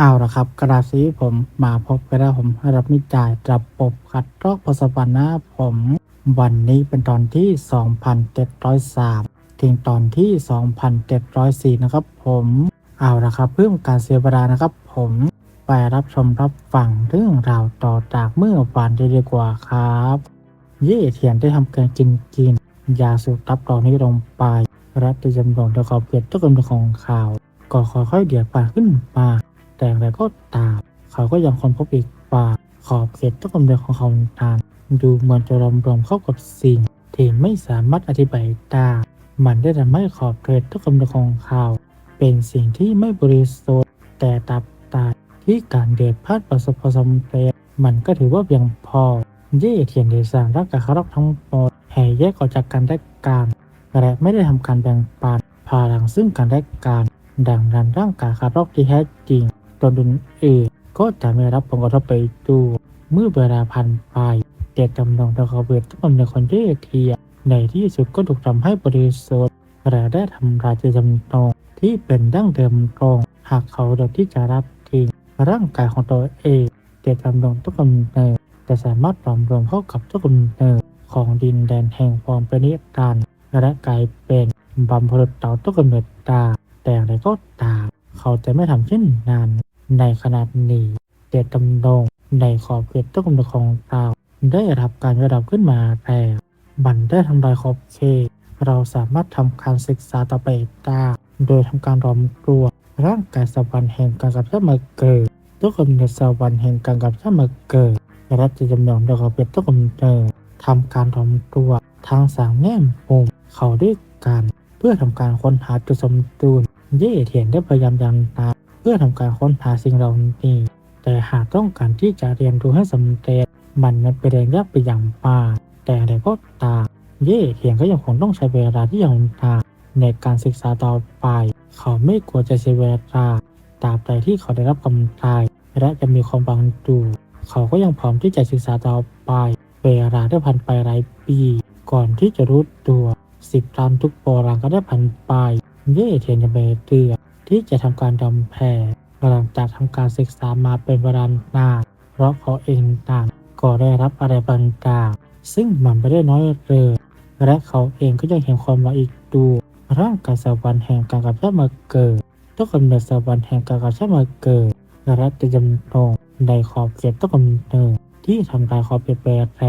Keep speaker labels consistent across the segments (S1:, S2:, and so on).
S1: เอาละครับ กระสีผมมาพบกันแล้วผมรับมิจ่ายระบปบคัดลอกพศวรรณนะผม วันนี้เป็นตอนที่ 2703 ถึงตอนที่ 2704 นะครับผมเอาละครับ เพื่อการเสียเวลานะครับ ผมไปรับชมรับฟังเรื่องราวต่อจากเมื่อวานได้ดีกว่าครับ เย่เทียนได้ทำการกินกินยาสูบตับตอนนี้ลงไปและได้จำลองด้วยขอบเขตต้นกำเนิดของข่าว ก็ค่อยๆเดือดปานขึ้นมา แต่อย่างไรก็ตาม เขาก็ยังค้นพบอีกว่าขอบเขตต้นกำเนิดของเขานั้นดูเหมือนจะรวมรวมเข้ากับสิ่ง ที่ไม่สามารถอธิบายได้มันได้ทำให้ขอบเขตต้นกำเนิดของเขา เป็นสิ่งที่ไม่บริสุทธิ์แต่ตับตายที่การเดือดพลาดประสบความสำเร็จมันก็ถือว่าเพียงพอเย่เทียนได้สร้างร่างกายเขารอกทั้งหมดแห่แยกออกจากกันได้การและไม่ได้ทำการแบ่งปันพลังซึ่งกันและกันดังนั้นร่างกายคารอกที่แท้จริง ตัวดุนเองก็จะไม่รับผลกระทบไปดูเมื่อเวลาผ่านไปเด็กจำลองตะเขาเบิดต้องในคนเย่เทียในที่สุดก็ถูกทำให้บริสุทธิ์และได้ทำลายจจำนงที่เป็นดั้งเดิมตรงหากเขาเลือกที่จะรับทิ้งร่างกายของตัวเองเจตจำนงต้องกำเนิดแต่สามารถปลอมรวมเข้ากับเจ้ากำเนิดของดินแดนแห่งความเป็นนิรันดร์และกลายเป็นบัมพรุษเต่าต้นกำเนิดตาแต่อย่างไรก็ตาม เขาจะไม่ทำเช่นนั้นในขณะนี้เจตจำนงในขอบเขตต้นกำเนิดของเราได้รับการยอมรับขึ้นมาแล้วมันได้ทำลายขอบเขตเราสามารถทำการศึกษาต่อไปได้โดยทำการรวมตัวร่างกายสวรรค์แห่งการกับชาติมาเกิดต้นกำเนิดสวรรค์แห่งการกับชาติมาเกิดรัฐจะจำลองโดยเขาเป็นต้นกำเนิดทำการรวมตัวทางสามแง่มุมเขาด้วยกัน เพื่อทำการค้นหาจุดสมดุล เย่เทียนได้พยายามยันตาเพื่อทำการค้นหาสิ่งเหล่านี้ แต่หากต้องการที่จะเรียนรู้ให้สำเร็จ มันนั้นเป็นเรื่องยากไปอย่างมากแต่อะไรก็ตามเย่เทียนก็ยังคงต้องใช้เวลาที่ยาวนานในการศึกษาต่อไป เขาไม่กลัวจะเสียเวลาตราบใดที่เขาได้รับกำไรและจะมีความบังดูเขาก็ยังพร้อมที่จะศึกษาต่อไป เวลาได้ผ่านไปหลายปี ก่อนที่จะรู้ตัวสิบตันทุกโบราณก็ได้ผ่านไป เย่เทียนจะเบเตือที่จะทำการดำแผ่หลังจากทำการศึกษามาเป็นเวลานานเพราะเขาเองต่างก็ได้รับอะไรบางอย่างซึ่งมันไม่ได้น้อยเลยและเขาเองก็ยังเห็นความว่าอีกดูร่างกายสวรรค์แห่งการกับชามาเกิดต้นกำเนิดสวรรค์แห่งการกับชามาเกิดและจะจำลองในขอบเขตต้นกำเนิดที่ทำลายขอบเขตแปรแปร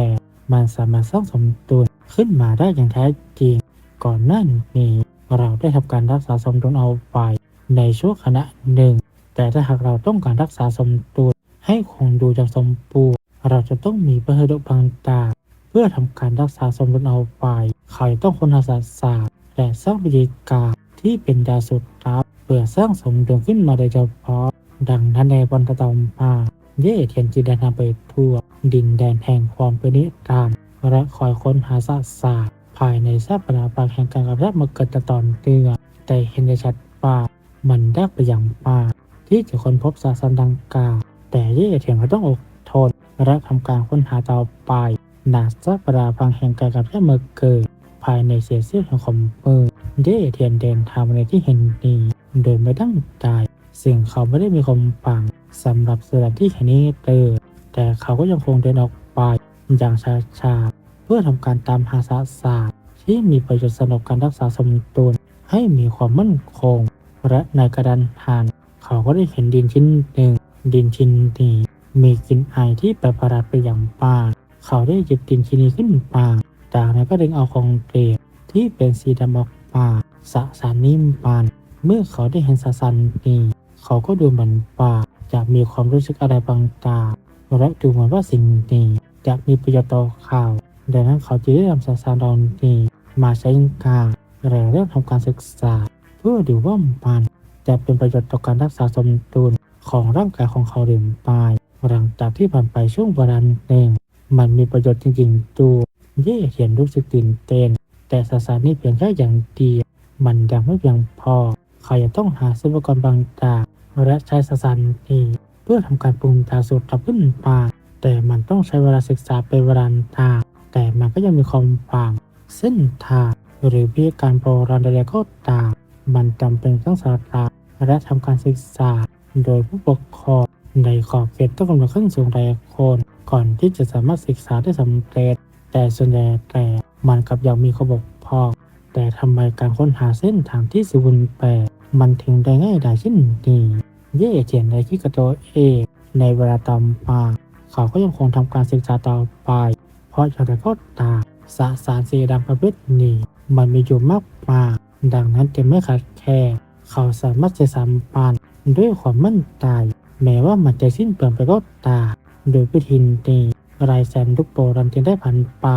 S1: มันสามารถสร้างสมดุลขึ้นมาได้อย่างแท้จริง ก่อนหน้านี้ เราได้ทำการรักษาสมดุลเอาไว้ในช่วงขณะหนึ่ง แต่ถ้าหากเราต้องการรักษาสมดุลให้คงดูจากสมบูรณ์ เราจะต้องมีประโยชน์บางตาเพื่อทำการรักษาสมดุลเอาไว้เขาต้องค้นหาศาสตร์ศาสตร์และสร้างวิธีการที่เป็นยาสุดลับเพื่อสร้างสมดุลขึ้นมาโดยเฉพาะ ดังนั้นในวันต่อมาเย่เทียนจีเดินทางไปทั่ว ดินแดนแห่งความเป็นนิรันดร์และคอยค้นหาศาสตร์ ภายในทรัพย์ปราปากแห่งการกระทำมาเกิดตตอนเตือนแต่เห็นได้ชัดว่ามันยากไปอย่างมากที่จะค้นพบศาสตร์ดังกล่าวแต่เย่เทียนก็ต้องอดทน และทำการค้นหาต่อไปนาทรัพย์ปราปากแห่งการกระทำมาเกิดภายในเศษเสี้ยวของคอมเมอร์เย่เทียนเดินทางในที่เห็นนี้โดยไม่ตั้งใจสิ่งเขาไม่ได้มีความปังสำหรับสถานที่แห่งนี้เตอแต่เขาก็ยังคงเดินออกไปอย่างช้าๆ พื่อทำการตามหาสาสารที่มีประโยชน์สำหรับการรักษาสมดุลให้มีความมั่นคง และในกระดานหาน เขาก็ได้เห็นดินชิ้นหนึ่ง ดินชิ้นนี้มีกลิ่นไอที่แปลกประหลาดไปอย่างมาก เขาได้หยิบดินชิ้นนี้ขึ้นมาจากนั้นก็ดึงเอาของเกลียที่เป็นสีดำออกมาสสารนิ่มปาน เมื่อเขาได้เห็นสสารนี้เขาก็ดูเหมือนว่าจะมีความรู้สึกอะไรบางอย่างและดูเหมือนว่าสิ่งนี้จะมีประโยชน์ต่อเขา ดังนั้นเขาจึงได้นำสสารเหล่านี้มาใช้การและเริ่มทำการศึกษา เพื่อดูว่ามันจะเป็นประโยชน์ต่อการรักษาสมดุลของร่างกายของเขาหรือไม่หลังจากที่ผ่านไปช่วงเวลาหนึ่งมันมีประโยชน์จริงๆตัวเย่เห็นรู้สึกตื่นเต้นแต่สสารนี้เพียงแค่อย่างเดียวมันยังไม่เพียงพอ เขาจะต้องหาทรัพยากรบางอย่างและใช้สสารนี้เพื่อทำการปรุงยาสูตรทับขึ้นมาแต่มันต้องใช้เวลาศึกษาเป็นเวลานาน แต่มันก็ยังมีความฝังเส้นทางหรือวิธีการโบราณใดๆก็ตาม มันจำเป็นต้องศึกษาและทำการศึกษา โดยผู้ปกครองในขอบเขตต้องกำหนดขั้นสูงหลายคนก่อนที่จะสามารถศึกษาได้สำเร็จ แต่ส่วนใหญ่แต่มันกับยังมีข้อบกพร่องแต่ทำไมการค้นหาเส้นทางที่สมบูรณ์แบบมันถึงได้ง่ายได้เช่นนี้เย่เจียนในคิดกับตัวเองในเวลาต่อมา เขาก็ยังคงทำการศึกษาต่อไป ราะอย่างไรก็ตามสสารสีดำประเภทนี้ มันมีอยู่มากมายดังนั้นจะไม่ขาดแคลนเขาสามารถจะสัมพันธ์ด้วยความมั่นใจแม้ว่ามันจะสิ้นเปลืองไปก็ตามโดยวิธีนี้รายแซมลูกโปรดันจึงได้ผ่านไป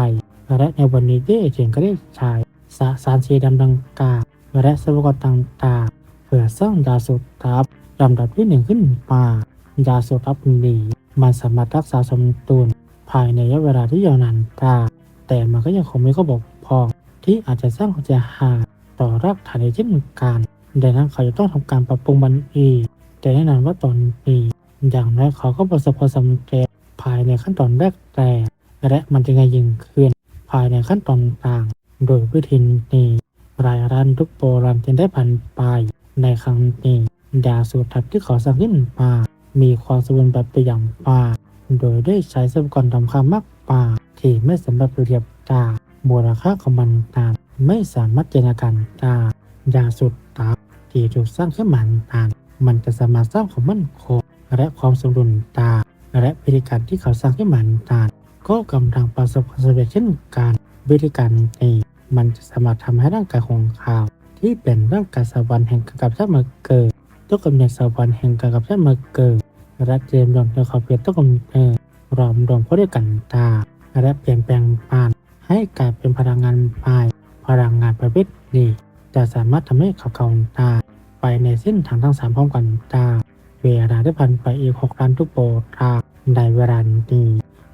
S1: และในวันนี้เย่เจียนก็ได้ใช้สสารสีดำดังกล่าวและทรัพยากรต่างๆเพื่อสร้างยาสูบทับลำดับที่หนึ่งขึ้นมายาสูบทับนี้มันสามารถรักษาสมดุล ภายในระยะเวลาที่ยาวนานได้แต่มันก็ยังคงมีข้อบกพร่องที่อาจจะสร้างความเสียหายต่อรากฐานในเช่นกันดังนั้นเขาจะต้องทำการปรับปรุงมันอีก แต่แน่นอนว่าตอนนี้อย่างน้อยเขาก็ประสบความสำเร็จภายในขั้นตอนแรกแต่และมันจะง่ายยิ่งขึ้นภายในขั้นตอนต่าง โดยวิธีนี้รายรันทุกโปรแกรมจึงได้ผ่านไป ในครั้งนี้ยาสูบทับที่เขาสร้างขึ้นมา มีความสมบูรณ์แบบไปอย่างมาก โดยได้ใช้ทรัพยากรทำค่ามากมายที่ไม่สามารถเปรียบได้มูลค่าของมันนั้นไม่สามารถจินตนาการได้ยาสูบทับที่ถูกสร้างขึ้นมานั้นมันจะสามารถสร้างความมั่นคงและความสมดุลได้และวิธีการที่เขาสร้างขึ้นมานั้นก็กำลังประสบความสำเร็จเช่นกันวิธีการนี้มันจะสามารถทำให้ร่างกายของเขาที่เป็นร่างกายสวรรค์แห่งกกับชาติมาเกิดต้องกำเนิดสวรรค์แห่งกกับชาติมาเกิด และเจมส์รวมตัวเขาเปลี่ยนต้องกำเนิดรวมรวมเข้าด้วยกันตา และเปลี่ยนแปลงผ่าน ให้กลายเป็นพลังงานภาย พลังงานประเภทนี้จะสามารถทำให้เขาเขาตา ไปในเส้นทางทั้งสามพร้อมกันตา เวลาได้ผ่านไปอีกหกล้านทุกโปรตาในเวลานี้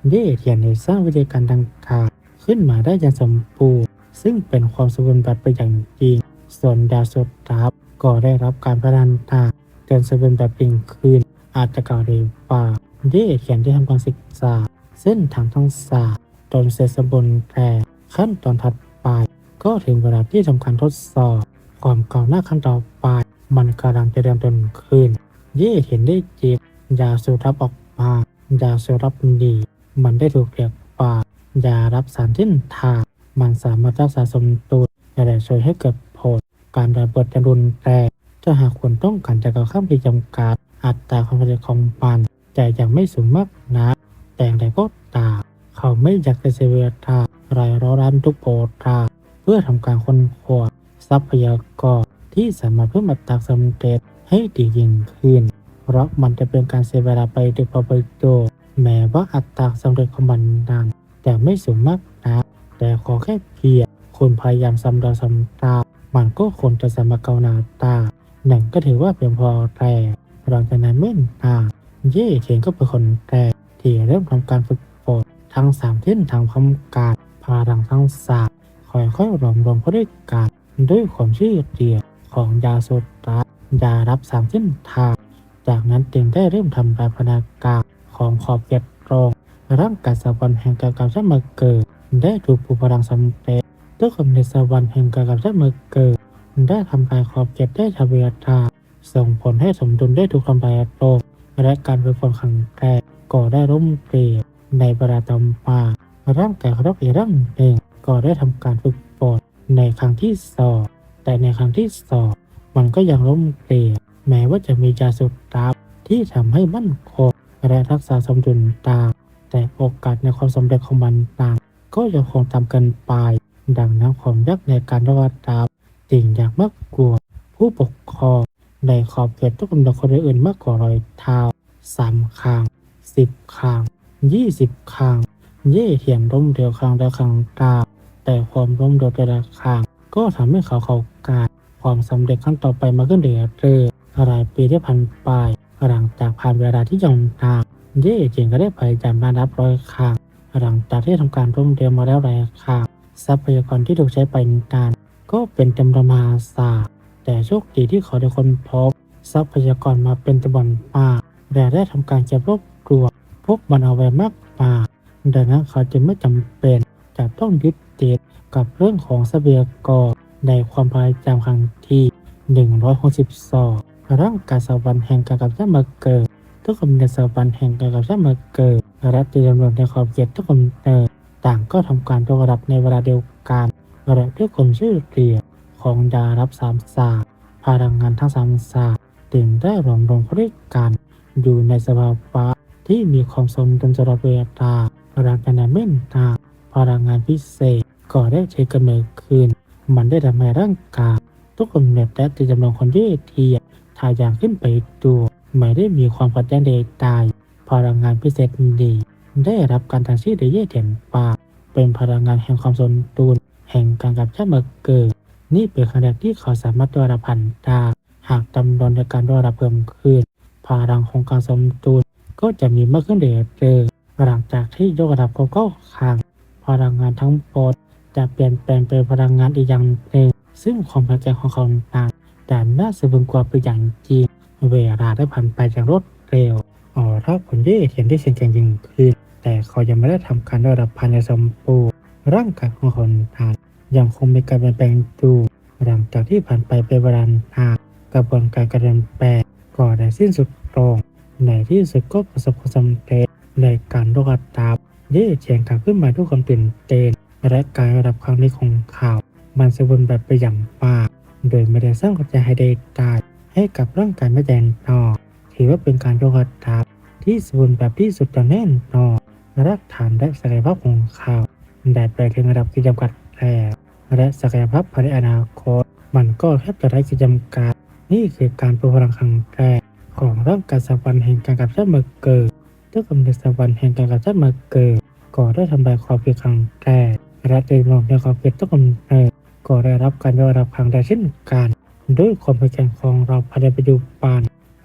S1: เย่เทียนในสร้างวิธีการดังกล่าวขึ้นมาได้อย่างสมบูรณ์ซึ่งเป็นความสมบูรณ์แบบไปอย่างจริงส่วนดาวสุดทับก็ได้รับการพัฒนาจนสมบูรณ์แบบจริงขึ้น อาจจะกล่าวได้ว่าเย่เขียนได้ทำการศึกษา เส้นทางทั้งสามจนเสร็จสมบูรณ์แต่ขั้นตอนถัดไป ก็ถึงเวลาที่ทำการทดสอบความก้าวหน้าขั้นต่อไป มันกำลังจะเริ่มต้นขึ้นเย่เห็นได้จิบยาสูทับออกมายาสูรับดี มันได้ถูกเรียกว่ายารับสารเส้นทางมันสามารถรักษาสมดุลและช่วยให้เกิดผลการระเบิดจะรุนแรงถ้าหากคนต้องการจะก้าวข้ามขีดจำกัด อัตราความสำเร็จของมันแต่ยังไม่สูงมากนักแต่อย่างไรก็ตามเขาไม่อยากจะเสียเวลารายร้อรันทุกโปรตาเพื่อทำการค้นคว้าทรัพยากรที่สามารถเพิ่มอัตราสำเร็จให้ดียิ่งขึ้น เพราะมันจะเป็นการเสียเวลาไปโดยปล่าประโยชน์แม้ว่าอัตราสำเร็จของมันนั้นแต่ไม่สูงมากนักแต่ขอแค่เพียงคุณพยายามซ้ำดาวซ้ำตามันก็ควรจะสมรเกาหนาตาหนึ่งก็ถือว่าเพียงพอแต่ หลังจากนั้นไม่นาเย่เทียนก็เป็นคนแรกที่เริ่มทำการฝึกฝนทั้งสามเส้นทางพร้อมการพาดังทั้งสามค่อยๆรวมรวมเข้าด้วยกันด้วยความชื่อเรียกของยาสุดรัยารับสามเส้นทาง จากนั้นจึงได้เริ่มทำลายพนาการของขอบเก็บตรงร่างกายสวรรค์แห่งการกำชับมาเกิด ได้ถูกปูพลังสำเร็จด้วยกำเนิดสวรรค์แห่งการกำชับมาเกิด ได้ทำลายขอบเก็บได้ทวีตา ส่งผลให้สมดุลได้ถูกทำลายลงและการฝึกฝนครั้งแรกก็ได้ร่มเปลี่ยนในเวลาต่อมาร่างกายของเราอีกร่างหนึ่งก็ได้ทำการฝึกฝนในครั้งที่สองแต่ในครั้งที่สองมันก็ยังล้มเปลี่ยนแม้ว่าจะมียาสุดทับที่ทำให้มั่นคงและรักษาสมดุลตาม แต่โอกาสในความสำเร็จของมันต่างก็ยังคงต่ำกินไป ดังนั้นความยากในการระวัดตามจึงอย่ากมากกว่าผู้ปกครอง ในขอบเขตต้องกำหนดคนอื่นมากกว่ารอยเท้าสามครั้งสิบครั้งยี่สิบครั้งเย่เทียนร่มเดียวครั้งและครั้งกาแต่ความร่มเดียวแต่ละครั้งก็ทำให้เขาเขาการความสำเร็จครั้งต่อไปมาขึ้นเรื่อยเรื่อยหลายปีที่ผ่านไปหลังจากผ่านเวลาที่ยาวนานเย่เจงก็ได้พยายามมานับร้อยครั้งหลังจากที่ทำการร่มเดียวมาแล้วหลายครั้งทรัพยากรที่ถูกใช้ไปนานก็เป็นจำนวนมหาศาล แต่โชคดีที่เขาได้คนพบทรัพยากรมาเป็นจำนวนมากและได้ทำการเก็บรวบรวมพวกมันเอาไว้มากมายดังนั้นเขาจึงไม่จำเป็นจะต้องยึดติดกับเรื่องของทรัพยากรในความพยายามครั้งที่ 162ร่างกายสวรรค์แห่งการกับชาติมาเกิดทุกคนในสวรรค์แห่งการกับชาติมาเกิดและจะดำรงในขอบเขตทุกคนเนิดต่างก็ทำการยกระดับในเวลาเดียวกันและด้วยคนชื่อเรียก ของดารับสามศาสตร์พลังงานทั้งสามศาสตร์จึงได้รวมลงพร้อมกันอยู่ในสภาวะที่มีความสมดุลตลอดเวลาพลังงานเม่นตาพลังงานพิเศษก็ได้ใช้กำเนิดขึ้นมันได้ทำให้ร่างกายทุกคนเน็ตและจะจำลองคนที่เทียทายอย่างขึ้นไปตัวไม่ได้มีความขัดแย้งใดๆพลังงานพิเศษนี้ได้รับการตั้งชื่อโดยเย่เทียนปาเป็นพลังงานแห่งความสมดุลแห่งการกับชาติมาเกิด นี่เป็นขนาดที่เขาสามารถตัวรับพันได้ หากจำนวนในการตัวรับเพิ่มขึ้น พลังของการสมดุลก็จะมีมากขึ้นเรื่อยๆหลังจากที่ยกระดับครบเข้าครั้งพลังงานทั้งหมดจะเปลี่ยนแปลงเป็นพลังงานอีกอย่างหนึ่งซึ่งความเข้าใจของเขานั้นแต่น่าสะพึงกว่าไปอย่างจริงเวลาได้ผ่านไปอย่างรวดเร็วอ๋อถ้าผลเย่เห็นได้เสียงแข็งยิ่งขึ้นแต่เขายังไม่ได้ทำการระดับพันธุ์สมบูรณ์ร่างกายของเขานั้น ยังคงมีการเปลี่ยนแปลงอยู่หลังจากที่ผ่านไปเป็นเวลานานกระบวนการการเปลี่ยนแปลงก็ได้สิ้นสุดลงในที่สุดก็ประสบความสำเร็จในการยกระดับเย่เฉียงขาขึ้นมาด้วยความตื่นเต้นและการระดับครั้งนี้ของเขาว มันสมบูรณ์แบบไปอย่างมากโดยไม่ได้สร้างความใจให้ได้ตายให้กับร่างกายไม่แดนนอถือว่าเป็นการยกระดับที่สมบูรณ์แบบที่สุดอย่างแน่นอนรักฐานและศักยภาพของเขาวได้ไปถึงระดับที่จำกัด แล้วและศักยภาพภายในอนาคต มันก็แทบจะได้ขีดจำกัด นี่คือการปลุกพลังครั้งแรกของร่างกายสวรรค์แห่งการกับชาติมาเกิดทุกกำเนิดสวรรค์แห่งการกับชาติมาเกิดก็ได้ทำลายความเพียรครั้งแรกและเดินลงในความเพียรทุกำเนิดก็ได้รับการยอมรับครั้งแรกเช่นกัน ด้วยความเพียรของเราภายในปัจจุบัน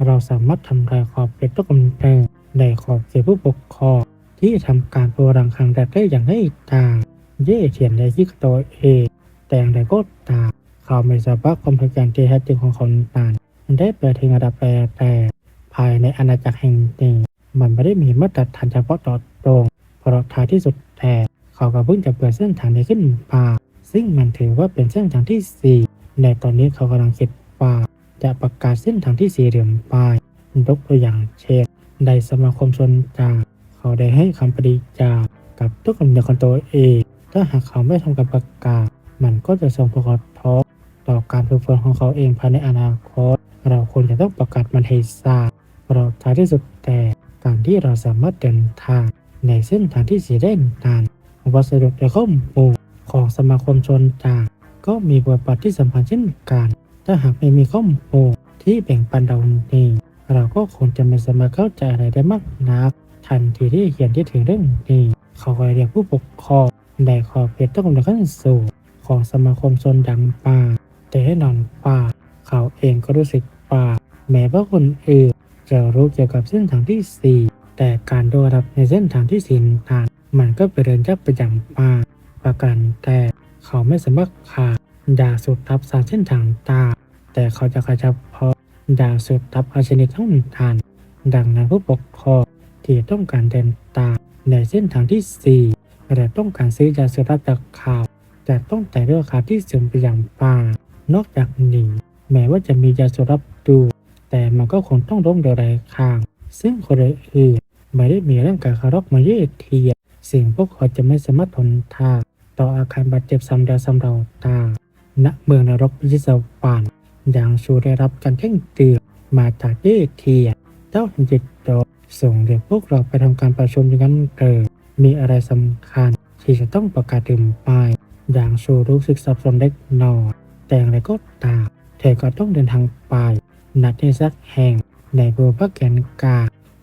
S1: เราสามารถทำลายขอบเขตทุกกำเนิดในขอบเขตผู้ปกครองที่ทำการปลุกพลังครั้งแรกได้อย่างได้ตาง เย่เทียนในที่ตัวเอ แต่อย่ก็ตามเขาไม่ทราบว่าความพยายามที่แท้จริงของเขานั้นได้ไปถึงระดับแปรแต่ภายในอาณาจักรแห่งนี้มันไม่ได้มีมาตรฐานเฉพาะต่อตรงเพราะท้ายที่สุดแต่เขาก็เพิ่งจะเปิดเส้นทางนี้ขึ้นมาซึ่งมันถือว่าเป็นเส้นทางที่ 4 ในตอนนี้เขากำลังคิดว่าจะประกาศเส้นทางที่สี่เหลี่ยมปลายยกตัวอย่างเช่นในสมาคมชนจาเขาได้ให้คำปฏิจากับทุกคนในคนตัวเอง ถ้าหากเขาไม่ทำการประกาศมันก็จะส่งผลกระทบต่อการฝึกฝนของเขาเองภายในอนาคต เราควรจะต้องประกาศมันให้ทราบเพราะท้ายที่สุดแต่การที่เราสามารถเดินทาง ในเส้นทางที่สีได้นานวัสดุและข้อมูลของสมาคมชนจากก็มีบทบาทที่สำคัญเช่นกัน ถ้าหากไม่มีข้อมูลที่แบ่งปันเรานี้เราก็คงจะไม่สามารถเข้าใจอะไรได้มากนัก ทันทีที่เขียนที่ถึงเรื่องนี้ เขาก็เรียกผู้ปกครอง ในขอบเขตต้องกำลังขั้นสูงของสมาคมชนดังป่า แต่ให้นอนป่า เขาเองก็รู้สึกป่า แม้ว่าคนอื่นจะรู้เกี่ยวกับเส้นทางที่ 4 แต่การโดรับในเส้นทางที่สี่นั้นมันก็เป็นเรื่องยากไปอย่างมาประกันแต่เขาไม่สามารถขาดดาสุดทับสารเส้นทางตา แต่เขาจะขจับเพาะดาสุดทับอาชนิดทั้งทาน ดังนั้นผู้ปกครองที่ต้องการเดินตาในเส้นทางที่ 4 และต้องการซื้อยาเสุดทับจากข่าวจะต้องแต่ายราคาที่สูงไปอย่างป่านอกจากนี้แม้ว่าจะมียาสุดทับดูแต่มันก็คงต้องล้มเดือดข้าง ซึ่งคนอื่นไม่ได้มีร่างกายคารอกมาเยียเทียสิ่งพวกเขาจะไม่สามารถทนทานต่ออาการบาดเจ็บซ้ำแล้วซ้ำเราตาณเมืองนรกพิสวรรค์อย่างชูได้รับการแจ้งเตือนมาจากเยเทียเจ้าหินจิตโดส่งเรียกพวกเราไปทำการประชุมอย่างนั้นเกิด มีอะไรสำคัญ ที่จะต้องประกาศดื่มไป อย่างชูรู้สึกสับสนเล็กน้อยแต่อย่างไรก็ตามเธอก็ต้องเดินทางไปนัดที่สักแห่งในบัวพักแกนกา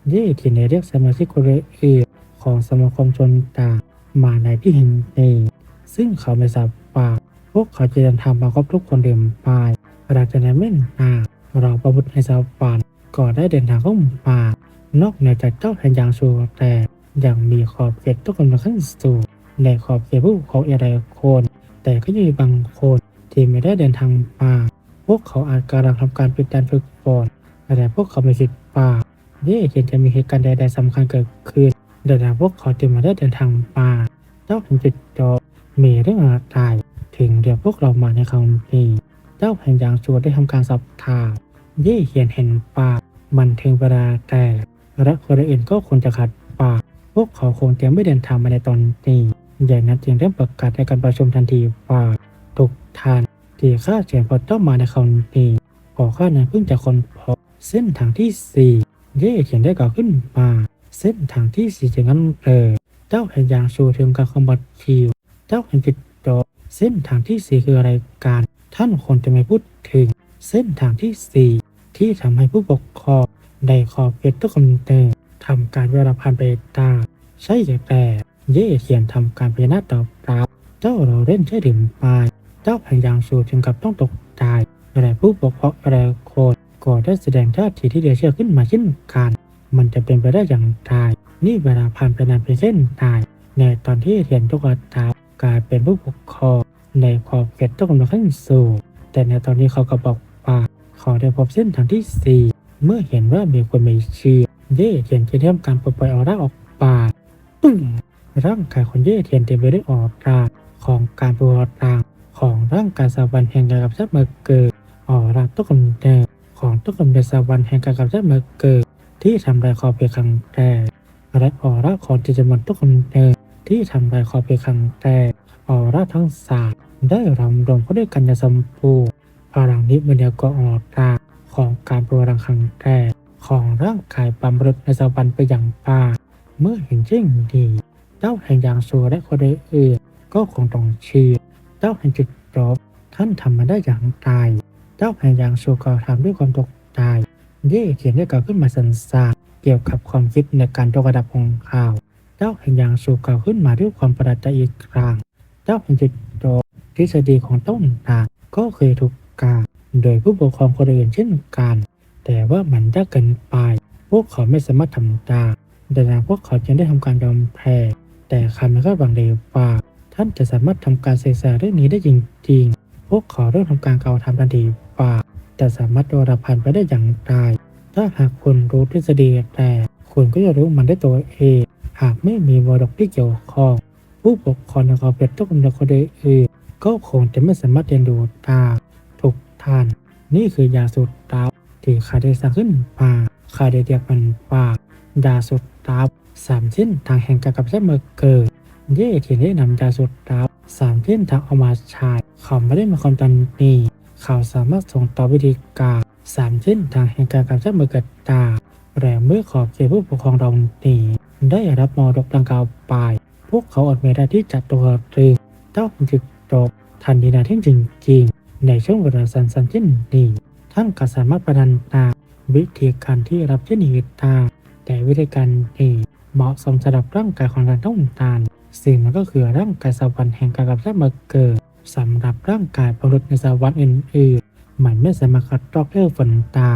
S1: เย่ที่ในเรียกสมาชิกคนอื่นของสมาคมชนต่างมาในที่เห็นนี้ซึ่งเขาไม่ทราบว่าพวกเขาจะเดินทางมาครบทุกคนเดิมไปหลังจากนั้นไม่นานเราประมุขในสวรรค์ก็ได้เดินทางเข้ามานอกเหนือจากเจ้าแห่งยางชูแต่ ยังมีขอบเขตทุกคนมาขึ้นสู่ในขอบเขตผู้ของอะไรคน แต่ก็ยังมีบางคนที่ไม่ได้เดินทางมา พวกเขาอาจกำลังทำการปิดการฝึกฝนแต่พวกเขาไม่คิดว่าเย่เห็นจะมีเหตุการณ์ใดๆสำคัญเกิดขึ้นดังนั้นพวกเขาจึงมาได้เดินทางมาเจ้าแห่งจิตโตมีเรื่องอะไรถึงเรียกพวกเรามาในครั้งนี้เจ้าแห่งยางชัวได้ทำการสอบถามเย่เขียนเห็นปากมันถึงเวลาแต่และคนอื่นก็คงจะขัดปาก พวกเขาคงเตรียมไม่เดินทางมาในตอนนี้ใหญ่นั้นจึงเริ่มประกาศในการประชุมทันทีว่าทุกท่านที่ข้าเชิญพอต้องมาในคราวนี้ขอข้านั้นเพิ่งจะคนพบเส้นทางที่สี่เย่เขียนได้กล่าวขึ้นมา เส้นทางที่สี่จะงั้นเลยเจ้าแห่งยางชูถึงการคอมบัตคิว เจ้าแห่งจิตโตเส้นทางที่สี่คืออะไรกันท่านควรจะไม่พูดถึง เส้นทางที่สี่ที่ทำให้ผู้ปกครองได้ขอบเขตทุกคำเตือน ทำการเวลาผ่านไปตาใช่แต่เย่เขียนทำการพยานาตอบรับเจ้าเราเล่นใช่หรือไม่เจ้าแห่งยางชูถึงกับต้องตกใจแต่ผู้ปกครองอะไรโคตรก็ได้แสดงท่าทีที่เดือดเชื่อขึ้นมาเช่นกันมันจะเป็นไปได้อย่างไรนี่เวลาผ่านไปนานเป็นเส้นตาย ในตอนที่เทียนทุกตากลายเป็นผู้ปกครองในขอบเขตต้องกำลังขึ้นสู่แต่ในตอนนี้เขาก็บอกว่าขาได้พบเส้นทางที่สี่เมื่อเห็นว่ามีคนไมีเชื่อ เย่เทียนจะเริ่มการปลดปล่อยออร่าออกปาปึ้งร่างกายของเย่เทียนเต็มไปด้วยออร่าของการปลดปล่อยของร่างกายสวรรค์แห่งการกับชาติเมื่อเกิดออร่าต้องกำเนิดของต้องกำเนิดสวรรค์แห่งการกับชาติเมื่อเกิดที่ทำลายคอเพียงครั้งแรกและออร่าของจิตมันต้องกำเนิดที่ทำลายคอเพียงครั้งแรกออร่าทั้งสามได้รำรวมเข้าด้วยกันอย่างสมบูรณ์พลังนี้มันเดียวก็ออร่าของการปลุกรังครั้งแรก ของร่างกายบำรุงในสวรรค์ไปอย่างป่า เมื่อเห็นเช่นนี้เจ้าแห่งยางสูและคนอื่นๆก็คงต้องเชื่อเจ้าแห่งจุดจบท่านทำมาได้อย่างไรเจ้าแห่งยางสูก็ทำด้วยความตกใจเย่เขียนได้กล่าวขึ้นมาสันสาเกี่ยวกับความคิดในการยกระดับของข่าว เจ้าแห่งยางสูกล่าวขึ้นมาด้วยความประหลาดใจอีกครั้ง เจ้าแห่งจุดจบทฤษฎีของต้นตาก็เคยถูกกล่าวโดยผู้ปกครองคนอื่นเช่นกัน แต่ว่ามันยากเกินไป พวกเขาไม่สามารถทำได้ดังนั้นพวกเขาจึงได้ทำการยอมแพ้ แต่คำนั้นก็หวังเลยว่าท่านจะสามารถทำการศึกษาเรื่องนี้ได้จริงๆ พวกเขาเริ่มทำการกาวทำทันทีว่าจะสามารถโดนรับผ่านไปได้อย่างไรถ้าหากคุณรู้ทฤษฎีแต่คุณก็จะรู้มันได้ตัวเอง หากไม่มีวอร์ดกที่เกี่ยวข้องผู้ปกครองในขอบเขตทุกคนในคนอื่นก็คงจะไม่สามารถเรียนรู้ตามทุกท่าน นี่คือยาสุดตา ที่ข้าได้สร้างขึ้นมาข้าได้เรียกมันว่ายาสุดตาบสามเส้นทางแห่งการกับใช้เมื่อเกิดเย่ที่ได้นำยาสุดตาบสามเส้นทางเอามาใช้เขาไม่ได้มาความตอนนี้เขาสามารถส่งต่อวิธีการสามเส้นทางแห่งการกำจัดมือกัดตาแต่เมื่อขอบเขตผู้ปกครองเราหนีได้รับมรดกดังกล่าวไป พวกเขาอดไม่ได้ที่จะตัวรึงเจ้าจึกจบทันทีนาที่จริงๆ ในช่วงเวลาสั้นๆเช่นนี้ ท่านก็สามารถประดันตาวิธีการที่รับเช่นนี้ตา แต่วิธีการนี้เหมาะสมสำหรับร่างกายของเราต้องตานสิ่งนั้นก็คือร่างกายสวรรค์แห่งการกับชาติมาเกิดสำหรับร่างกายมนุษย์ในสวรรค์อื่นๆมันไม่สามารถคัดลอกเลือกฝนตา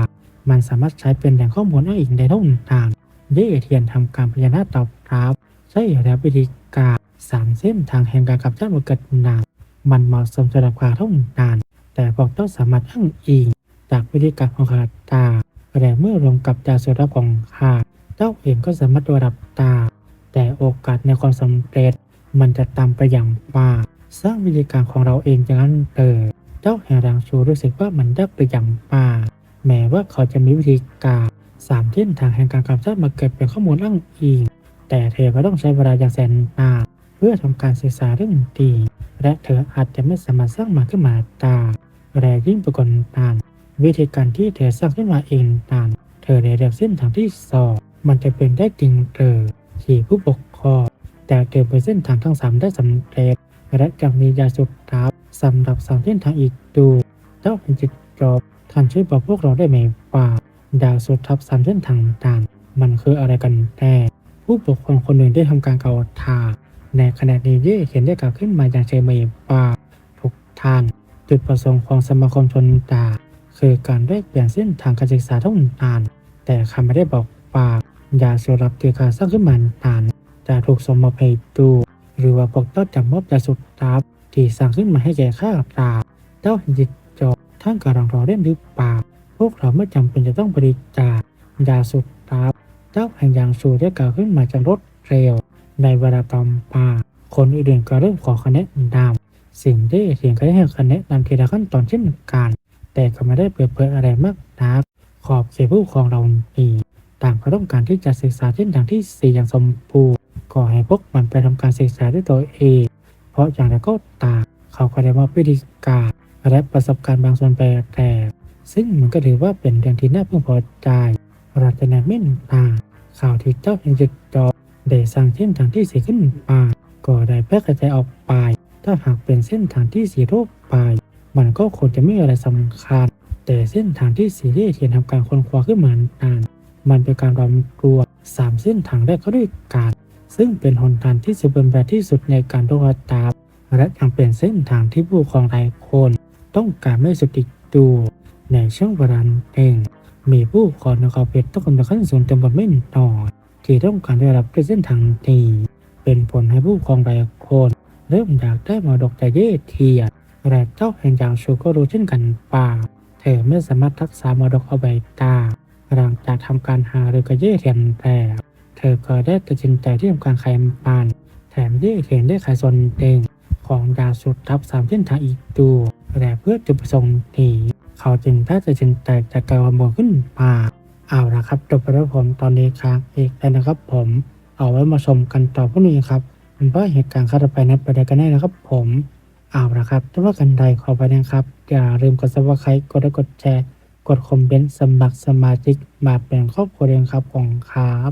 S1: มันสามารถใช้เป็นแหล่งข้อมูลอ้างอิงได้ทุกทางเยเทียนทำการพยานาตอบรับใช้แล้ววิธีการสามเส้นทางแห่งการกับชาติมาเกิดนานมันเหมาะสมสำหรับการท่องนานแต่พวกต้องสามารถอ้างอิง จากวิธีการของขาตาแต่เมื่อรวมกับยาสุรับของขาเจ้าเองก็สามารถตัวรับตา แต่โอกาสในความสำเร็จ มันจะตามไปอย่างมาสร้างวิธีการของเราเองอย่างนั้นเออเจ้าแห่งรางชูรู้สึกว่ามันยากไปอย่างมาแม้ว่าเขาจะมีวิธีการสามเส้นทางแห่งการกำจัดมาเกิดเป็นข้อมูลอ้างอิง แต่เธอก็ต้องใช้เวลาอย่างแสนนานเพื่อทำการศึกษาเรื่องดีและเธออาจจะไม่สามารถสร้างมาขึ้นมาตาแต่ยิ่งไปกว่านาน วิธีการที่เธอสร้างขึ้นมาเองนานเธอได้เรียกเส้นทางที่สองมันจะเป็นได้จริงเธอที่ผู้ปกครองแต่เธอไปเส้นทางทั้งสามได้สำเร็จและจะมียาสุดทับสำหรับสามเส้นทางอีกดูเจ้าเป็นจิตจบท่านช่วยบอกพวกเราได้ไหมว่าดาวสุดทับสามเส้นทางต่างมันคืออะไรกันแน่ผู้ปกครองคนหนึ่งได้ทำการกล่าวทาในขณะนี้เย่เขียนได้กล่าวขึ้นมาอย่างเฉยเมยว่าทุกท่าน จุดประสงค์ของสมาคมชนตา คือการแลกเปลี่ยนเส้นทางการศึกษาทั้งนานแต่คำไม่ได้บอกว่ายาสูรับที่การสร้างขึ้นมานานจะถูกสมมอบให้ดูหรือว่าพวกเจ้าจะมอบยาสุดทับที่สร้างขึ้นมาให้แก่ข้าตาเจ้าห็นจิตจบท่านกำลังรอเล่นหรือเปล่าพวกเราไม่จำเป็นจะต้องบริจาคยาสุดทับเจ้าแห่งยางสูได้กล่าวขึ้นมาจากรถเร็ว ในเวลาต่อมาคนอื่นก็เริ่มขอคะแนนนำสิ่งที่เสียงก็ให้คะแนนนำทีละขั้นตอนเช่นกัน แต่ก็ไม่ได้เปิดเผยอะไรมากนัก ขอบเขตผู้ปกครองเรานีต่างก็ต้องการที่จะศึกษาเส้นทางที่สี่อย่างสมบูรณ์ก็ให้พวกมันไปทำการศึกษาด้วยตัวเอง เพราะอย่างไรก็ตามเขาก็ได้มอบวิธีการและประสบการณ์บางส่วนไปแต่ซึ่งมันก็ถือว่าเป็นเรื่องที่น่าพึงพอใจราจะนำเม่นตานข่าวที่เจ้าเห็นจุดจอได้สร้างเส้นทางที่สี่ขึ้นมา ก็ได้แพร่กระจายออกไป ถ้าหากเป็นเส้นทางที่สี่ทั่วไป มันก็คงจะไม่มีอะไรสำคัญ แต่เส้นทางที่สี่ที่เทียนทำการค้นคว้าขึ้นมานาน มันเป็นการรวมตัวสามเส้นทางแรกเข้าด้วยกันซึ่งเป็นหนทางที่สมบูรณ์แบบที่สุดในการตรวจจับและยังเป็นเส้นทางที่ผู้ครองหลายคน ต้องการไม่สุดติดตัวในช่วงเวลาหนึ่งมีผู้ครองในขอบเขตต้องการขั้นสูงจำนวนไม่น้อยที่ต้องการได้รับเส้นทางนี้เป็นผลให้ผู้ครองหลายคน เริ่มอยากได้มรดกจากเย่เทียน และเจ้าแห่งจางชูก็รู้เช่นกันป่าเธอไม่สามารถรักษามรดกเอาไว้ได้หลังจากทำการหารือกับเย่เทียนแล้วเธอก็ได้ตัดสินใจที่ทำการขายมันแถมเย่เทียนได้ขายส่วนเองของดาวสุดทับสามเส้นทางอีกตัวและเพื่อจุดประสงค์นี้เขาจึงได้ตัดสินใจจากการประมูลขึ้นมาเอาละครับจบไปแล้วผมตอนนี้ค้างเอกแล้วนะครับ ผมเอาไว้มาชมกันต่อพรุ่งนี้ครับเป็นว่าเหตุการณ์คาดไปนั้นไปได้กันแน่นะครับผม เอาละครับถ้าว่ากันใดขอไปนะครับ อย่าลืมกดซับสไครต์กดไลค์กดแชร์ กดคอมเมนต์สมัครสมาชิกมาเป็นครอบครัวเดียวครับของครับ